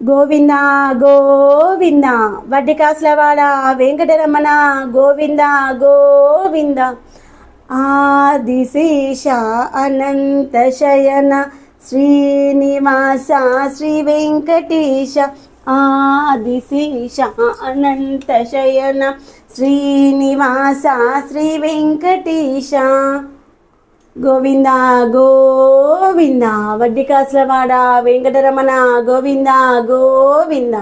గోవింద గోవింద. వడ్డీ కాసులవాడ వెంకటరమణ గోవింద గోవింద. ఆదిశేష అనంత శయన శ్రీనివాస శ్రీ వెంకటేశ ఆదిశేష అనంత శయన శ్రీనివాస శ్రీ వెంకటేశ గోవింద గోవింద వడ్డీ కాసులవాడ వెంకటరమణ గోవింద గోవింద.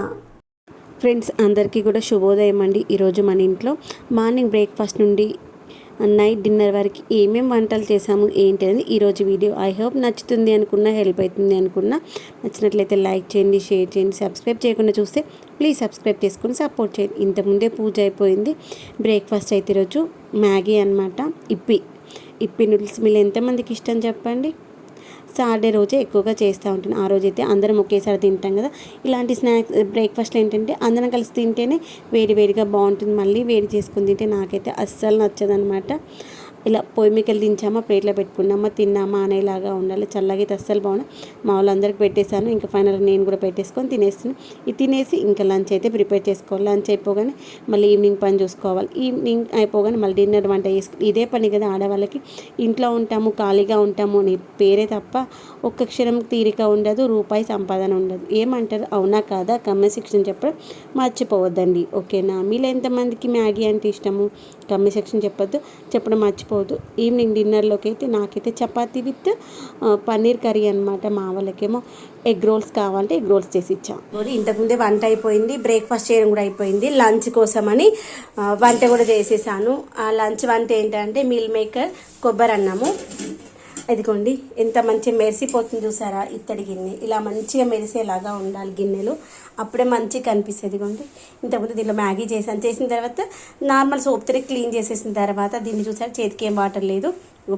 ఫ్రెండ్స్ అందరికీ కూడా శుభోదయం అండి. ఈరోజు మన ఇంట్లో మార్నింగ్ బ్రేక్ఫాస్ట్ నుండి నైట్ డిన్నర్ వరకు ఏమేమి వంటలు చేసాము ఏంటి అనేది ఈరోజు వీడియో. ఐ హోప్ నచ్చుతుంది అనుకున్నా హెల్ప్ అవుతుంది అనుకున్నా. నచ్చినట్లయితే లైక్ చేయండి షేర్ చేయండి సబ్స్క్రైబ్ చేయకుండా చూస్తే ప్లీజ్ సబ్స్క్రైబ్ చేసుకుని సపోర్ట్ చేయండి. ఇంతకుముందే పూజ అయిపోయింది. బ్రేక్ఫాస్ట్ అయితే ఈరోజు మ్యాగీ అనమాట ఇప్పి ఇప్పి నూడిల్స్ మీరు ఎంతమందికి ఇష్టం చెప్పండి? సాటర్డే రోజే ఎక్కువగా చేస్తూ ఉంటాను. ఆ రోజైతే అందరం ఒకేసారి తింటాం కదా. ఇలాంటి స్నాక్స్ బ్రేక్ఫాస్ట్ ఏంటంటే అందరం కలిసి తింటేనే వేడి వేడిగా బాగుంటుంది. మళ్ళీ వేడి చేసుకుని తింటే నాకైతే అస్సలు నచ్చదనమాట. ఇలా పొయ్యి మీకెళ్ళి దించామా ప్లేట్లో పెట్టుకున్నామా తిన్నామా అనేలాగా ఉండాలి. చల్లగా అస్సలు బాగున్నా మా వాళ్ళందరికీ పెట్టేశాను. ఇంకా ఫైనల్గా నేను కూడా పెట్టేసుకొని తినేస్తున్నాను ఇది తినేసి ఇంకా లంచ్ అయితే ప్రిపేర్ చేసుకోవాలి. లంచ్ అయిపోగానే మళ్ళీ ఈవినింగ్ పని చూసుకోవాలి. ఈవినింగ్ అయిపోగానే మళ్ళీ డిన్నర్ వంట చేసుకు ఇదే పని కదా ఆడవాళ్ళకి. ఇంట్లో ఉంటాము ఖాళీగా ఉంటాము అని పేరే తప్ప ఒక్క క్షణం తీరిక ఉండదు రూపాయి సంపాదన ఉండదు. ఏమంటారు? అవునా కాదా? కమెంట్ సెక్షన్ చెప్పడం మర్చిపోవద్దండి. ఓకేనా? మీలో ఎంతమందికి మ్యాగీ అంటే ఇష్టము? కమెంట్ సెక్షన్ చెప్పొద్దు చెప్పడం మర్చిపోవద్దు. ఈవినింగ్ డిన్నర్లోకి అయితే నాకైతే చపాతీ విత్ పన్నీర్ కర్రీ అనమాట మా వాళ్ళకేమో. ఎగ్ రోల్స్ కావాలంటే ఎగ్ రోల్స్ చేసి ఇచ్చాం. ఇంతకుముందే వంట అయిపోయింది బ్రేక్ఫాస్ట్ చేయడం కూడా అయిపోయింది లంచ్ కోసమని వంట కూడా చేసేసాను. ఆ లంచ్ వంట ఏంటంటే మిల్ మేకర్ కొబ్బరి అన్నము. ఇదిగోండి ఎంత మంచిగా మెరిసిపోతుంది చూసారా? ఇత్తడి గిన్నె. ఇలా మంచిగా మెరిసేలాగా ఉండాలి గిన్నెలు. అప్పుడే మంచిగా కనిపిస్తుంది. ఇదిగోండి ఇంతకుముందు దీనిలో మ్యాగీ చేశాను. చేసిన తర్వాత నార్మల్ సోప్తోనే క్లీన్ చేసేసిన తర్వాత దీన్ని చూసారా? చేతికి ఏం వాటర్ లేదు.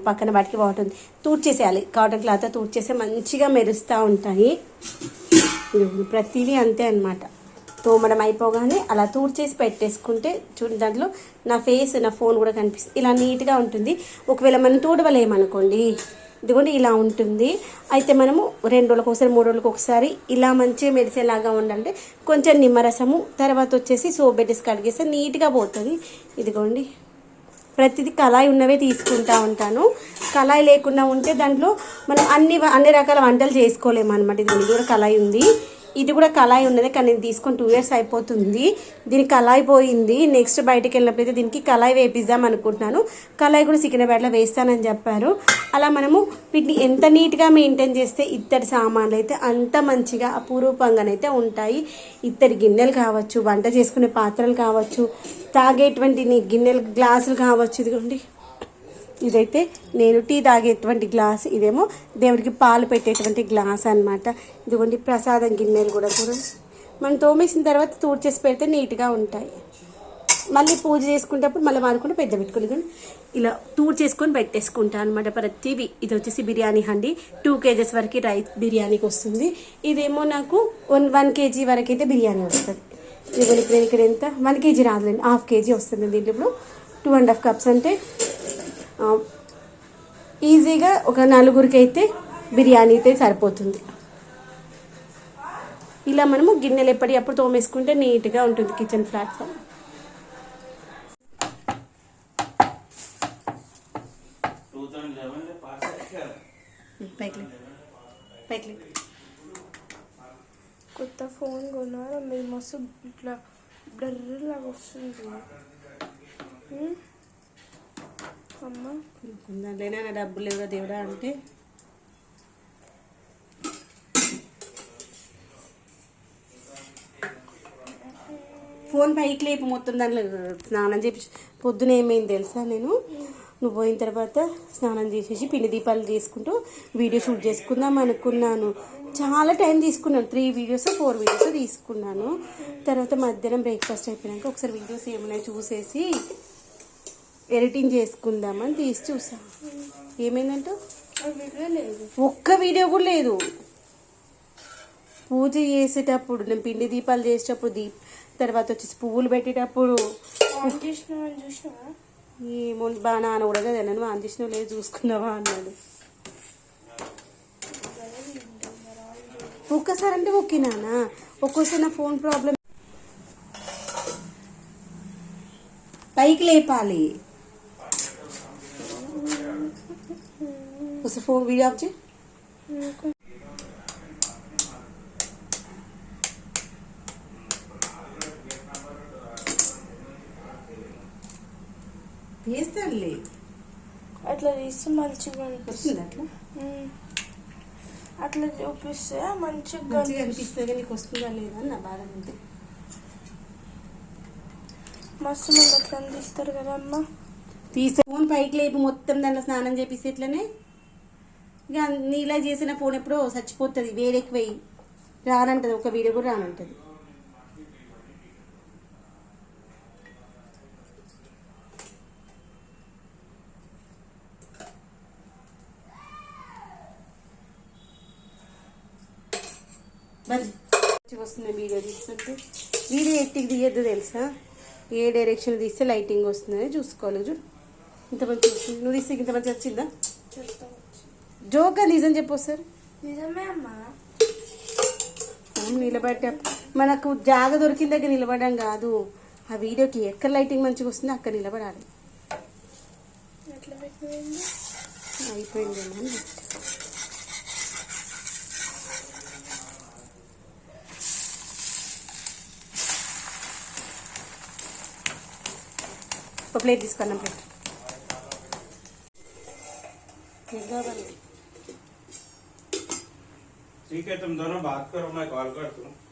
పక్కన వాటికి వాటర్ ఉంది. తూడ్చేసేయాలి. కాటన్ క్లాత్ తూడ్చేస్తే మంచిగా మెరుస్తూ ఉంటాయి. ప్రతిదీ అంతే అనమాట తోమడం అయిపోగానే అలా తూర్చేసి పెట్టేసుకుంటే చూడండి దాంట్లో నా ఫేస్ నా ఫోన్ కూడా కనిపిస్తుంది. ఇలా నీట్గా ఉంటుంది. ఒకవేళ మనం తూడవలేమనుకోండి ఇదిగోండి ఇలా ఉంటుంది. అయితే మనము రెండు రోజులకు ఒకసారి మూడు రోజులకు ఒకసారి ఇలా మంచిగా మెరిసేలాగా ఉండాలంటే కొంచెం నిమ్మరసము తర్వాత వచ్చేసి సోప్ పెట్టేసి కడిగేస్తే నీట్గా పోతుంది. ఇదిగోండి. ప్రతిదీ కళాయి ఉన్నవే తీసుకుంటా ఉంటాను. కళాయి లేకుండా ఉంటే దాంట్లో మనం అన్ని అన్ని రకాల వంటలు చేసుకోలేము అనమాట ఇది కూడా కళాయి ఉంది. ఇది కూడా కళాయి ఉన్నది కానీ నేను తీసుకొని టూ ఇయర్స్ అయిపోతుంది. దీనికి కళాయి పోయింది. నెక్స్ట్ బయటకు వెళ్ళినప్పుడు అయితే దీనికి కళాయి వేపిద్దాం అనుకుంటున్నాను. కళాయి కూడా సికింద్రాబాద్లో వేస్తానని చెప్పారు. అలా మనము వీటిని ఎంత నీట్గా మెయింటైన్ చేస్తే ఇత్తడి సామాన్లు అయితే అంత మంచిగా అపూర్వంగానైతే ఉంటాయి. ఇత్తడి గిన్నెలు కావచ్చు వంట చేసుకునే పాత్రలు కావచ్చు తాగేటువంటి గిన్నెలు గ్లాసులు కావచ్చు. ఇదిగోండి. ఇదైతే నేను టీ తాగేటువంటి గ్లాస్ ఇదేమో దేవుడికి పాలు పెట్టేటువంటి గ్లాస్ అనమాట ఇదిగోండి ప్రసాదం గిన్నెలు కూడా చూడండి. మనం తోమేసిన తర్వాత తూడ్చేసి పెడితే నీట్గా ఉంటాయి. మళ్ళీ పూజ చేసుకునేటప్పుడు మళ్ళీ వాడుకుంటే పెద్ద పెట్టుకుని కానీ ఇలా తూర్ చేసుకొని పెట్టేసుకుంటాను అనమాట ప్రతివి ఇది వచ్చేసి బిర్యానీ హండి. టూ కేజెస్ వరకు రైస్ బిర్యానీకి వస్తుంది. ఇదేమో నాకు వన్ వన్ కేజీ వరకు అయితే బిర్యానీ వస్తుంది. ఇదిగోండి ఇక్కడ ఇక్కడ ఎంత? వన్ కేజీ రాదులేండి హాఫ్ కేజీ వస్తుంది దీంట్లో ఇప్పుడు. టూ అండ్ హాఫ్ కప్స్ అంటే ఈజీగా ఒక నలుగురికి అయితే బిర్యానీ అయితే సరిపోతుంది. ఇలా మనము గిన్నెలు ఎప్పటికప్పుడు తోమేసుకుంటే నీట్గా ఉంటుంది కిచెన్ ప్లాట్ఫామ్. పైకి కొత్త ఫోన్ కొన్నారు మీరు మస్తు ఇట్లా బ్లర్ లాగా వస్తుంది ఉం? అమ్మ నా డబ్బులు లేవురా దేవుడా అంటే. ఫోన్ పైకి లేపు మొత్తం దాంట్లో స్నానం చేపి పొద్దున ఏమైంది తెలుసా నేను? నువ్వు పోయిన తర్వాత స్నానం చేసేసి పిండి దీపాలు తీసుకుంటూ వీడియో షూట్ చేసుకుందాం అనుకున్నాను. చాలా టైం తీసుకున్నాను. త్రీ వీడియోస్ ఫోర్ వీడియోస్ తీసుకున్నాను. తర్వాత మధ్యాహ్నం బ్రేక్ఫాస్ట్ అయిపోయాక ఒకసారి వీడియోస్ ఏమైనా చూసేసి ఎడిటింగ్ చేసుకుందామని తీసి చూసా. ఏమైందంటే? ఒక్క వీడియో కూడా లేదు. పూజ చేసేటప్పుడు నేను పిండి దీపాలు చేసేటప్పుడు దీప్ తర్వాత వచ్చేసి పువ్వులు పెట్టేటప్పుడు. ఏమో బాగా నాన్న కూడా కదా నన్ను ఆన్ చేసిన లేదు చూసుకున్నావా అన్నాడు. ఒక్కసారి అంటే ఓకే నాన్న. ఒక్కోసారి నా ఫోన్ ప్రాబ్లం పైకి లేపాలి. వీడియో ఆఫ్ చేయి వేస్తానులే అట్లా తీస్తే మంచిగా అనిపిస్తుంది అట్లా. అట్లా చూపిస్తే మంచిగా. అనిపిస్తుంది నీకు వస్తుందా లేదా నా బాధ అంతే మస్తు మంది అట్లా తీస్తారు కదా అమ్మ తీసే ఫోన్ పైకి లేపు మొత్తం దాంట్లో స్నానం చేపిస్తే ఇట్లనే ఇక నీలా చేసిన ఫోన్ ఎప్పుడో చచ్చిపోతుంది వేరేకి పోయి రానంటది ఒక వీడియో కూడా రానంటది. వస్తుంది వీడియో తీస్తుంటే. వీడియో ఎట్టికి తీయద్దు తెలుసా? ఏ డైరెక్షన్ తీస్తే లైటింగ్ వస్తుందని చూసుకోవాలి చూడు. ఇంత మంచి వస్తుంది. నువ్వు తీస్తే ఇంత మంచి వచ్చిందా? చూస్తాం జోకా నిజం చెప్పు సార్ నిజమే అమ్మా. మనం నిలబడ్డా. మనకు జాగ దొరికిన దగ్గర నిలబడడం కాదు. ఆ వీడియోకి ఎక్కడ లైటింగ్ మంచిగా వస్తుందో అక్కడ నిలబడాలి. అని. ఒక ప్లేట్ తీసుకున్నాం ప్లేట్. ठीक है तुम दोनों बात करो मैं कॉल करता हूँ।